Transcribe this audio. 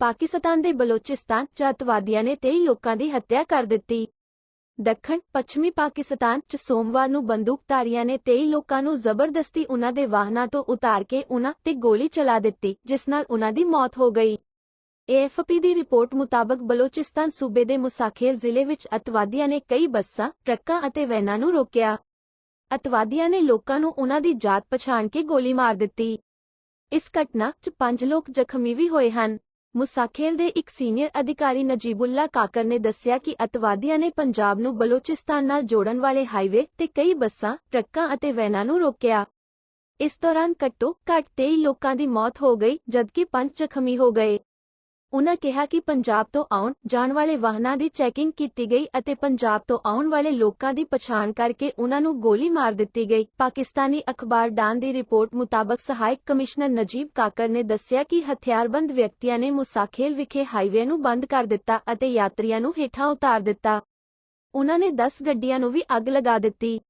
ਪਾਕਿਸਤਾਨ ਦੇ ਬਲੋਚਿਸਤਾਨ ਚ ਅੱਤਵਾਦੀਆਂ ਨੇ 23 ਲੋਕਾਂ ਦੀ ਹੱਤਿਆ ਕਰ ਦਿੱਤੀ। ਦੱਖਣ, ਪੱਛਮੀ ਪਾਕਿਸਤਾਨ ਚ ਸੋਮਵਾਰ ਨੂੰ ਬੰਦੂਕਧਾਰੀਆਂ ਨੇ 23 ਲੋਕਾਂ ਨੂੰ ਜ਼ਬਰਦਸਤੀ ਉਨ੍ਹਾਂ ਦੇ ਵਾਹਨਾਂ ਤੋਂ ਉਤਾਰ ਕੇ ਉਨ੍ਹਾਂ ਤੇ ਗੋਲੀ ਚਲਾ ਦਿੱਤੀ, ਜਿਸ ਨਾਲ ਉਨ੍ਹਾਂ ਦੀ ਮੌਤ ਹੋ ਗਈ। ਏਐਫਪੀ ਦੀ ਰਿਪੋਰਟ ਮੁਤਾਬਕ ਬਲੋਚਿਸਤਾਨ ਸੂਬੇ ਦੇ ਮੁਸਾਖੇਲ ਜ਼ਿਲ੍ਹੇ ਵਿੱਚ ਅੱਤਵਾਦੀਆਂ ਨੇ ਕਈ ਬੱਸਾਂ, ਟਰੱਕਾਂ ਅਤੇ ਵੈਨਾਂ ਨੂੰ ਰੋਕਿਆ। ਅੱਤਵਾਦੀਆਂ ਨੇ ਲੋਕਾਂ ਨੂੰ ਉਨ੍ਹਾਂ ਦੀ ਜਾਤ ਪਛਾਣ ਕੇ ਗੋਲੀ ਮਾਰ ਦਿੱਤੀ। ਇਸ ਘਟਨਾ 'ਚ ਪੰਜ ਲੋਕ ਜ਼ਖਮੀ ਵੀ ਹੋਏ ਹਨ। ਮੁਸਾਖੇਲ ਦੇ ਇੱਕ ਸੀਨੀਅਰ ਅਧਿਕਾਰੀ ਨਜੀਬੁੱਲਾ ਕਾਕਰ ਨੇ ਦੱਸਿਆ ਕਿ ਅੱਤਵਾਦੀਆਂ ਨੇ ਪੰਜਾਬ ਨੂੰ ਬਲੋਚਿਸਤਾਨ ਨਾਲ ਜੋੜਨ ਵਾਲੇ ਹਾਈਵੇ ਤੇ ਕਈ ਬੱਸਾਂ, ਟਰੱਕਾਂ ਅਤੇ ਵੈਨਾਂ ਨੂੰ ਰੋਕਿਆ। ਇਸ ਦੌਰਾਨ ਘੱਟੋ ਘੱਟ 23 ਲੋਕਾਂ ਦੀ ਮੌਤ ਹੋ ਗਈ, ਜਦਕਿ ਪੰਜ ਜ਼ਖਮੀ ਹੋ ਗਏ। ਉਨ੍ਹਾਂ ਕਿਹਾ ਕਿ ਪੰਜਾਬ ਤੋਂ ਆਉਣ, ਜਾਣ ਵਾਲੇ ਵਾਹਨਾਂ ਦੀ ਚੈਕਿੰਗ ਕੀਤੀ ਗਈ ਅਤੇ ਪੰਜਾਬ ਤੋਂ ਆਉਣ ਵਾਲੇ ਲੋਕਾਂ ਦੀ ਪਛਾਣ ਕਰਕੇ ਉਨ੍ਹਾਂ ਨੂੰ ਗੋਲੀ ਮਾਰ ਦਿੱਤੀ ਗਈ। ਪਾਕਿਸਤਾਨੀ ਅਖਬਾਰ ਡਾਨ ਦੀ ਰਿਪੋਰਟ ਮੁਤਾਬਕ ਸਹਾਇਕ ਕਮਿਸ਼ਨਰ ਨਜੀਬ ਕਾਕਰ ਨੇ ਦੱਸਿਆ ਕਿ ਹਥਿਆਰਬੰਦ ਵਿਅਕਤੀਆਂ ਨੇ ਮੁਸਾਖੇਲ ਵਿਖੇ ਹਾਈਵੇ ਨੂੰ ਬੰਦ ਕਰ ਦਿੱਤਾ ਅਤੇ ਯਾਤਰੀਆਂ ਨੂੰ ਹੇਠਾਂ ਉਤਾਰ ਦਿੱਤਾ। ਉਨ੍ਹਾਂ ਨੇ 10 ਗੱਡੀਆਂ ਨੂੰ ਵੀ ਅੱਗ ਲਗਾ ਦਿੱਤੀ।